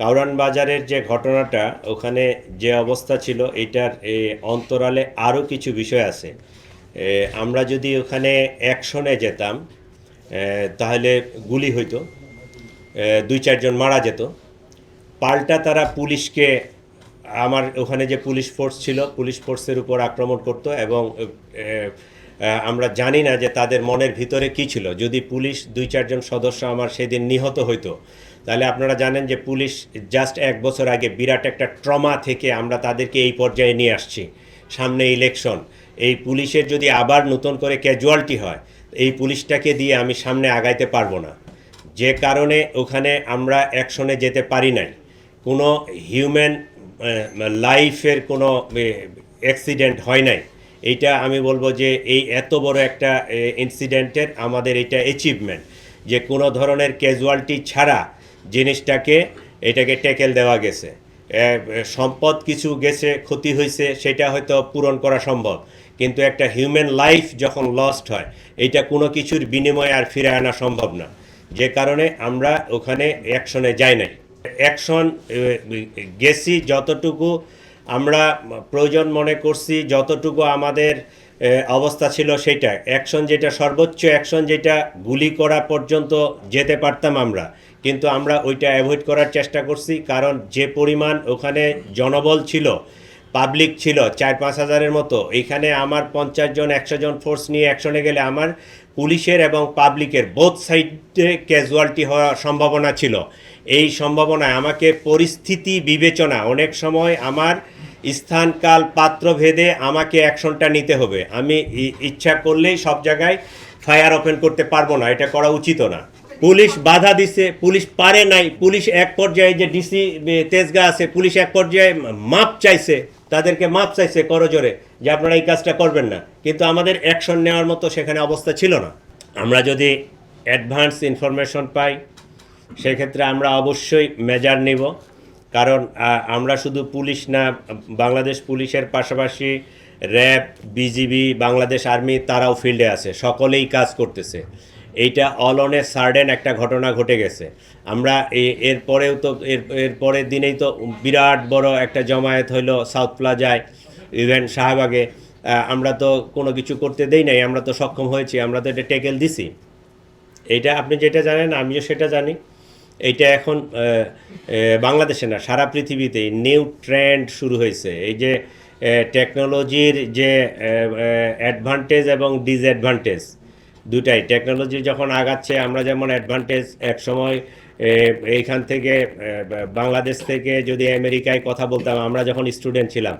কাউরান বাজারের যে ঘটনাটা, ওখানে যে অবস্থা ছিল, এটার অন্তরালে আরও কিছু বিষয় আছে। আমরা যদি ওখানে অ্যাকশনে যেতাম তাহলে গুলি হইতো। দুই চারজন মারা যেত। পাল্টা তারা পুলিশকে, আমার ওখানে যে পুলিশ ফোর্স ছিল, পুলিশ ফোর্সের উপর আক্রমণ করতো এবং আমরা জানি না যে তাদের মনের ভিতরে কি ছিল। যদি পুলিশ দুই চারজন সদস্য আমার সেদিন নিহত হইতো তাহলে আপনারা জানেন যে পুলিশ জাস্ট এক বছর আগে বিরাট একটা ট্রমা থেকে আমরা তাদেরকে এই পর্যায়ে নিয়ে আসছি, সামনে ইলেকশন। এই পুলিশের যদি আবার নতুন করে ক্যাজুয়ালিটি হয়, এই পুলিশটাকে দিয়ে আমি সামনে আগাইতে পারব না। যে কারণে ওখানে আমরা অ্যাকশনে যেতে পারি নাই। কোনো হিউম্যান লাইফের কোনো অ্যাক্সিডেন্ট হয় নাই। এইটা আমি বলব যে এই এত বড় একটা ইনসিডেন্টের আমাদের এটা অ্যাচিভমেন্ট যে কোনো ধরনের ক্যাজুয়ালিটি ছাড়া জিনিসটাকে এটাকে ট্যাকেল দেওয়া গেছে। সম্পদ কিছু গেছে, ক্ষতি হয়েছে সেটা হয়তো পূরণ করা সম্ভব। কিন্তু একটা হিউম্যান লাইফ যখন লস্ট হয়, এটা কোনো কিছুর বিনিময়ে আর ফিরে আনা সম্ভব না। যে কারণে আমরা ওখানে অ্যাকশনে যাই নাই। অ্যাকশন গেছি যতটুকু আমরা প্রয়োজন মনে করছি, যতটুকু আমাদের অবস্থা ছিল সেটা। অ্যাকশন যেটা সর্বোচ্চ অ্যাকশন যেটা গুলি করা পর্যন্ত যেতে পারতাম আমরা। কিন্তু আমরা ওইটা অ্যাভয়েড করার চেষ্টা করছি, কারণ যে পরিমাণ ওখানে জনবল ছিল পাবলিক ছিল, চার পাঁচ হাজারের মতো, এখানে আমার পঞ্চাশ জন, একশো জন ফোর্স নিয়ে অ্যাকশনে গেলে আমার পুলিশের এবং পাবলিকের বোথ সাইডে ক্যাজুয়ালিটি হওয়ার সম্ভাবনা ছিল। এই সম্ভাবনায় আমাকে পরিস্থিতি বিবেচনা, অনেক সময় আমার স্থানকাল পাত্র ভেদে আমাকে অ্যাকশনটা নিতে হবে। আমি ইচ্ছা করলেই সব জায়গায় ফায়ার ওপেন করতে পারব না, এটা করা উচিত না। পুলিশ বাধা দিছে, পুলিশ পারে নাই, পুলিশ এক পর্যায়ে যে ডিসি তেজগা আছে, পুলিশ এক পর্যায়ে মাপ চাইছে, তাদেরকে মাপ চাইছে করজোরে যে আপনারা এই কাজটা করবেন না। কিন্তু আমাদের অ্যাকশন নেওয়ার মতো সেখানে অবস্থা ছিল না। আমরা যদি অ্যাডভান্স ইনফরমেশন পাই, সেক্ষেত্রে আমরা অবশ্যই মেজার নেব। কারণ আমরা শুধু পুলিশ না, বাংলাদেশ পুলিশের পাশাপাশি র্যাব বিজিবি বাংলাদেশ আর্মি তারাও ফিল্ডে আছে। সকলেই কাজ করতেছে। এইটা অল অন সার্ডেন একটা ঘটনা ঘটে গেছে। আমরা এ- এর পরেও তো, এর এরপরের দিনেই তো বিরাট বড় একটা জমায়েত হইল সাউথ প্লাজায়, ইভেন শাহবাগে। আমরা তো কোনো কিছু করতে দেই নাই, আমরা তো সক্ষম হয়েছি, আমরা তো এটা টেকেল দিছি। এইটা আপনি যেটা জানেন, আমিও সেটা জানি। এইটা এখন বাংলাদেশে না, সারা পৃথিবীতে নিউ ট্রেন্ড শুরু হয়েছে। এই যে টেকনোলজির যে অ্যাডভান্টেজ এবং ডিসঅ্যাডভান্টেজ দুটাই। টেকনোলজি যখন আগাচ্ছে, আমরা যেমন অ্যাডভান্টেজ এক সময় এইখান থেকে বাংলাদেশ থেকে যদি আমেরিকায় কথা বলতাম, আমরা যখন স্টুডেন্ট ছিলাম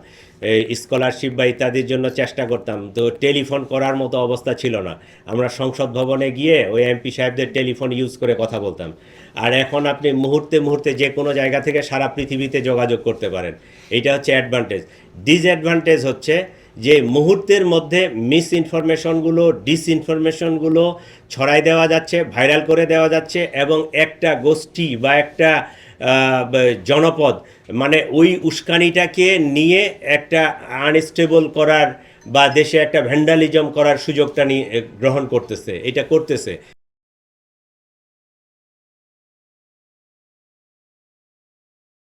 স্কলারশিপ বা ইত্যাদির জন্য চেষ্টা করতাম, তো টেলিফোন করার মতো অবস্থা ছিল না। আমরা সংসদ ভবনে গিয়ে ওই এমপি সাহেবদের টেলিফোন ইউজ করে কথা বলতাম। আর এখন আপনি মুহূর্তে মুহূর্তে যে কোনো জায়গা থেকে সারা পৃথিবীতে যোগাযোগ করতে পারেন। এটা হচ্ছে অ্যাডভান্টেজ ডিসঅ্যাডভান্টেজ হচ্ছে যে মুহূর্তের মধ্যে মিস ইনফরমেশনগুলো ডিসইনফরমেশনগুলো ছড়াই দেওয়া যাচ্ছে, ভাইরাল করে দেওয়া যাচ্ছে এবং একটা গোষ্ঠী বা একটা জনপদ মানে ওই উস্কানিটাকে নিয়ে একটা আনস্টেবল করার বা দেশে একটা ভ্যান্ডালিজম করার সুযোগটা নিয়ে গ্রহণ করতেছে, এটা করতেছে।